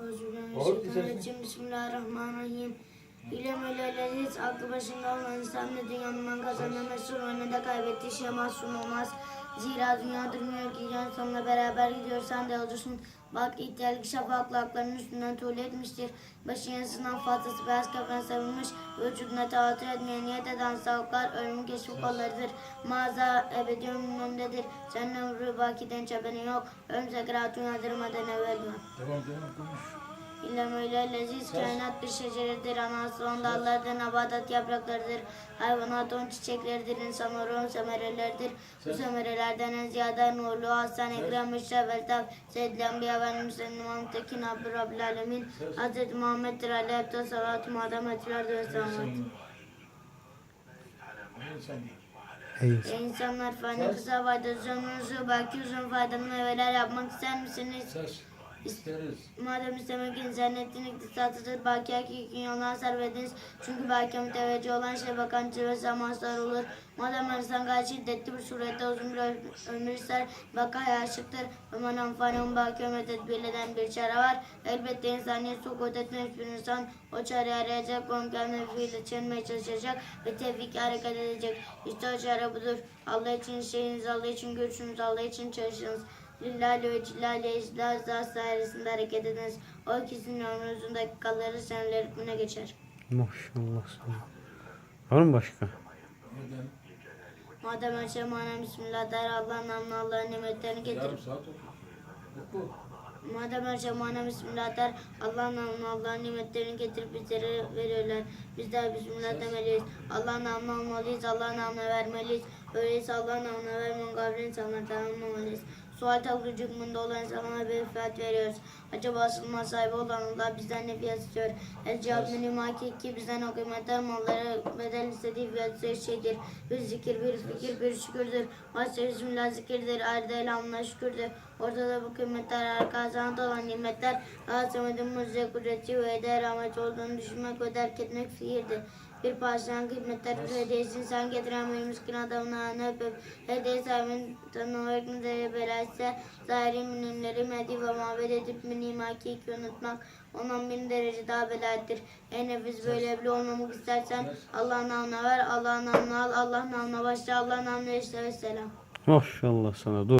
Euzubillahimineşşeytanirracim. Bismillahirrahmanirrahim. İlem leziz, aklı başında olan insan ne dünyanın kazanma mesul ve ne de kaybettiği şey mahzun olmaz. Zira dünya durmuyor ki yan sonuna beraber gidiyorsan da yolcusun. Bak ihtiyarlık şafaklı haklarının üstünden tuğle etmiştir. Başın yazısından fazlası beyaz kefene sarılmış. Vücuduna tahattür etmeyen niyet eden sağlıklar ölümün keşfi kollarıdır. Mağaza ebedi ömrünün önündedir. Senin ömrü bakiden çabenin yok. Ölüm sekaratını yadırmadan evvel var. Devam devam konuş. İlem öyle leziz kainat bir şeceridir. Anası on dallardır, nabatat yapraklarıdır. Hayvanat on çiçekleridir. İnsanlar on semereleridir. Bu semerelerden en ziyade nurlu Hasan Ekrem Müşref Eltaf Seyyidil Enbiya ve Müslüman İmam Tekin Abdü Rabbil Alemin Hz. Muhammed'dir Aleyhisselatü Salatu Muhammed'e Methilerdir ve Selamet. Ey insanlar fani kısa faydası ömrünüzü belki uzun faydalı meyveler yapmak ister misiniz? Ses. İsteriz. Madem istemek internetin iktisatıdır, belki hakiki yoldan servediniz. Çünkü belki müteveccih olan şey bakancı ve zamanslar olur. Madem insan gayet şiddetli bir surette uzun bir öm- ömür ister, vakaya aşıktır. Ve man amfanon belki ömür tedbirleden bir çare var. Elbette insaniyet sukut etmemiş bir insan o çareyi arayacak, onun kendine fiil çelmeye çalışacak ve tevfik hareket edecek. İşte o çare budur. Allah için şeyiniz, Allah için görüşünüz, Allah için çalışınız. Lillahi ve Cillali İzlaz dairesinde hareket ediniz. O ikisinin ömrünüzün dakikaları seneler hükmüne geçer. maşallah sana. Var mı başka? Neden? Madem her şey mana Bismillah der Allah'ın namına Allah'ın nimetlerini getir. Yarım saat oku. Oku. Madem her şey mana Bismillah der Allah'ın namına Allah'ın nimetlerini getirip bizlere veriyorlar. Biz de Bismillah demeliyiz. Allah'ın namına almalıyız. Allah'ın namına vermeliyiz. Öyleyse Allah'ın namına vermeyen gavri insanları tanımlamalıyız. Sual taklıcı hükmünde olan insanlara bir fiyat veriyoruz. Acaba asılma sahibi olan Allah bizden ne fiyat istiyor? El cevap minimaki ki bizden o kıymetli malları bedel istediği fiyat şeydir. Bir zikir, bir fikir, bir şükürdür. Başta bismillah zikirdir, ayrıca elhamdülillah şükürdür. Ortada bu kıymetler harika sanat olan nimetler. Azametin mucize kudreti ve eder rahmet olduğunu düşünmek ve derk etmek fiildir. Bir parçadan kıymetler bir hediyesini sen getiren bir miskin adamın ağını öpüp hediye sahibinin tanımak üzere belaysa zahiri minimleri medhi ve mabed edip minim hakiki unutmak ondan bin derece daha belayettir. Ey nefis böyle bile olmamak istersen Allah'ın namına ver, Allah'ın namına al, Allah'ın namına başla, Allah'ın namına işte ve selam. Maşallah sana. Dur.